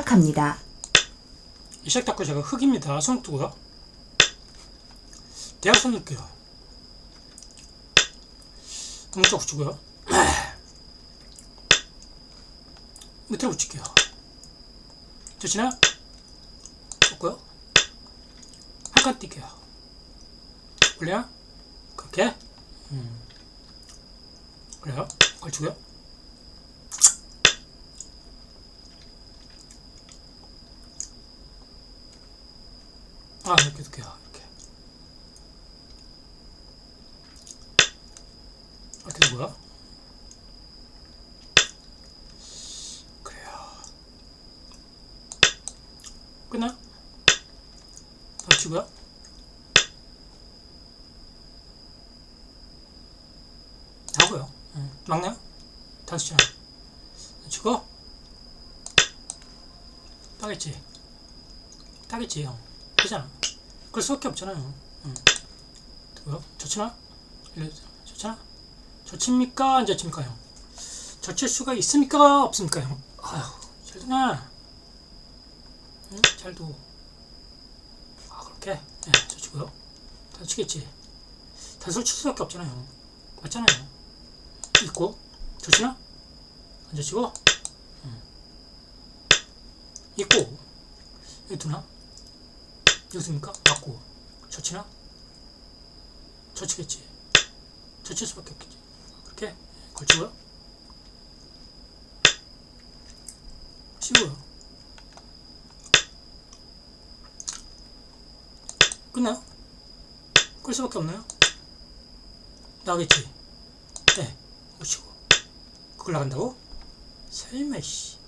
시작합니다. 시작 닫고 제가 흙입니다. 손 뜨고요. 대각선 넣을게요. 문자 붙이고요. 밑으로 붙일게요. 좋지나? 좋고요. 한칸 뛸게요. 올려요? 그렇게? 음. 그래요. 걸치고요. 아, 이렇게 이렇게요. 이렇게. 이렇게 되고요. 그래요. 끝나? 덮치고요. 하고요. 응. 막나요? 시나. 치고. 따겠지. 따겠지, 형. 되잖아. 그럴 수밖에 없잖아요. 응. 되고요. 좋지나? 알려주세요. 좋지나? 좋습니까? 안 좋습니까, 형? 좋칠 수가 있습니까? 없습니까, 형? 아휴, 잘 두나? 응? 잘 두. 아, 그렇게? 네, 좋치고요. 다 치겠지. 다섯 칠 수밖에 없잖아요. 맞잖아요. 있고, 좋지나? 앉아치고, 응. 있고, 여기 두나? 여기습니까? 맞고, 좋지나? 좋치겠지. 좋칠 수밖에 없겠지. 그렇게 걸치고요. 치고요. 끝나요? 끌 수밖에 없나요? 나가겠지. 네, 묻히고. 그걸 나간다고? 설마, 씨.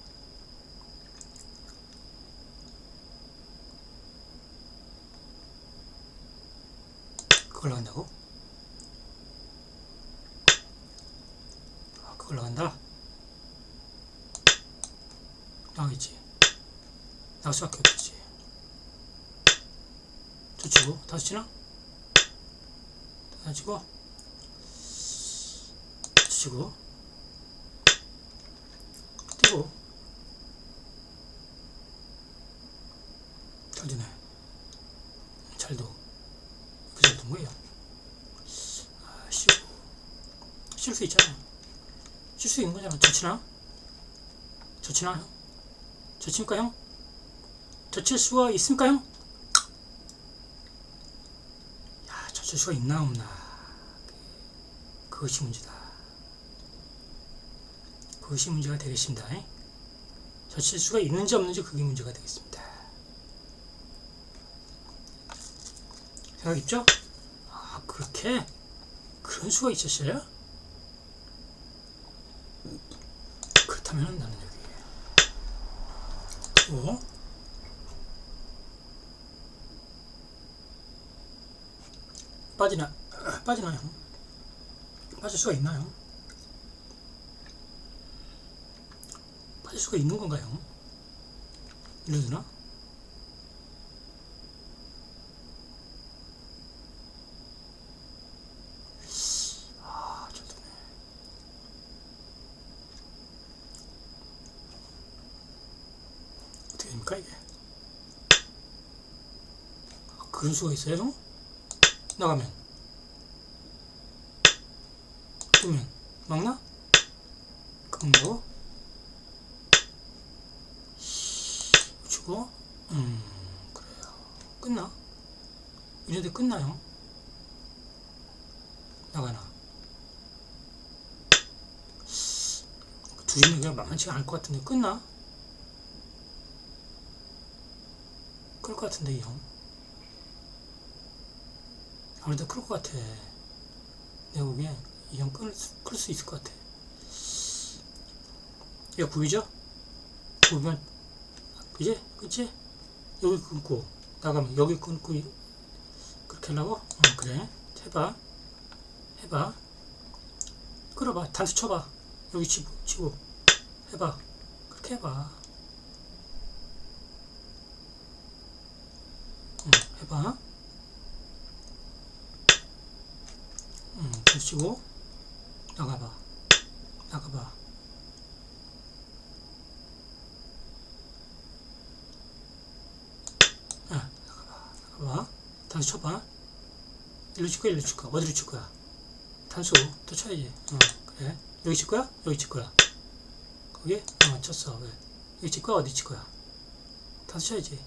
그걸 나간다고? 아, 그걸 나간다? 나가겠지. 나갈 수밖에 없겠지. 좋치고, 다시 치나? 다시 치고, 치고, 뛰고, 잘 되네. 잘도, 그 잘도 뭐예요? 아, 쉬고, 쉴수 있잖아. 쉴수 있는 거잖아. 좋지나? 좋지나, 형? 좋습니까, 형? 좋칠 수가 있습니까, 형? 야, 좋칠 수가 있나, 없나. 그것이 문제다. 그것이 문제가 되겠습니다. 에? 젖힐 수가 있는지 없는지 그게 문제가 되겠습니다. 생각 있죠? 아, 그렇게? 그런 수가 있었어요? 그렇다면 나는 여기. 또, 빠지나, 빠지나요? 빠질 수가 있나요? 빠질 수가 있는 건가요? 이러드나? 아, 좋네. 어떻게 됩니까, 이게? 아, 그런 수가 있어요, 형? 나가면. 뜨면. 막나? 뭐? 주고, 음, 그래요. 끝나? 이래도 끝나요? 나가나? 두시는 만만치가 않을 것 같은데 끝나? 그럴 것 같은데 형. 아무래도 그럴 것 같아. 내가 보기엔 이형 끊을 수, 있을 것 같아. 이거 구이죠? 구이면 그지? 그치? 여기 끊고. 나가면 여기 끊고 이- 그렇게 하려고? 어 그래. 해봐. 해봐. 끌어봐. 단수 쳐봐. 여기 치고 치고. 해봐. 그렇게 해봐 응, 해봐. 응, 붙이고 나가봐. 나가봐. 아, 나가봐. 나가봐. 다시 쳐봐. 일로 칠 거야, 일로 칠 거야. 어디로 칠 거야? 단수 또 쳐야지. 어, 그래. 여기 칠 거야? 여기 칠 거야. 거기? 어, 쳤어. 왜? 여기 칠 거야? 어디 칠 거야? 단수 쳐야지.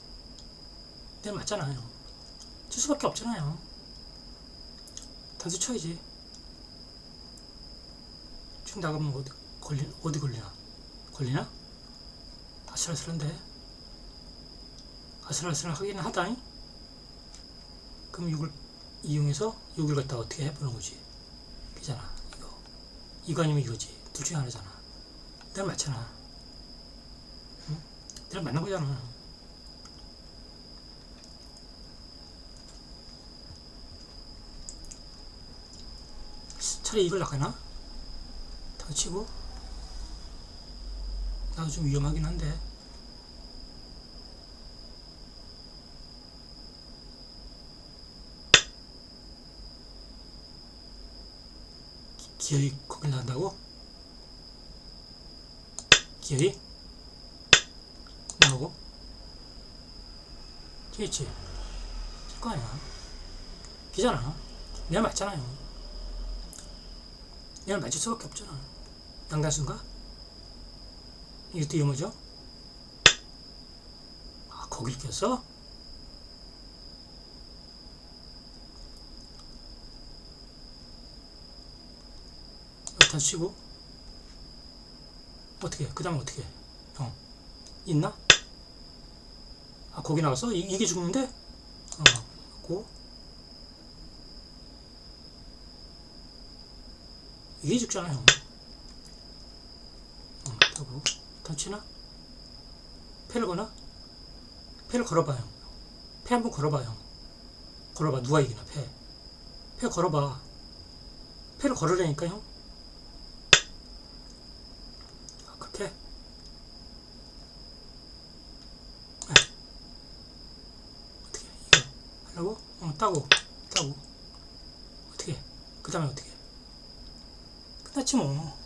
내가 맞잖아요. 칠 수밖에 없잖아요. 단수 쳐야지. 지금 나가면 어디 걸리 어디 걸리나? 걸리나? 아슬아슬한데. 아슬아슬하긴 하다잉. 그럼 이걸 이용해서 여기를 갖다 어떻게 해보는 거지? 그잖아. 이거. 이거 아니면 이거지. 둘 중에 하나잖아. 내가 맞잖아. 응? 내가 맞는 거잖아. 차라리 이걸 나가나? 다 치고. 나도 좀 위험하긴 한데. 기어이 거길 나간다고? 기어이? 나오고? 되겠지? 칠거 아니야? 기잖아. 내가 맞잖아요. 내가 맞을 수밖에 없잖아. 양단수인가? 이것도 위험하죠? 아, 거길 꼈어? 일단 쉬고 어떻게 그 다음에 어떻게 형 있나? 아 거기 나갔어? 이, 이게 죽는데? 어 고 이게 죽잖아 형 어, 하고 던치나? 패를 거나? 패를 걸어봐 형. 패 한번 걸어봐 형. 걸어봐 누가 이기나 패. 패 걸어봐. 패를 걸으라니까 형. 아, 그렇게. 아. 어떻게 이거 하려고? 어 따고 따고 어떻게? 그 다음에 어떻게? 끝났지 뭐.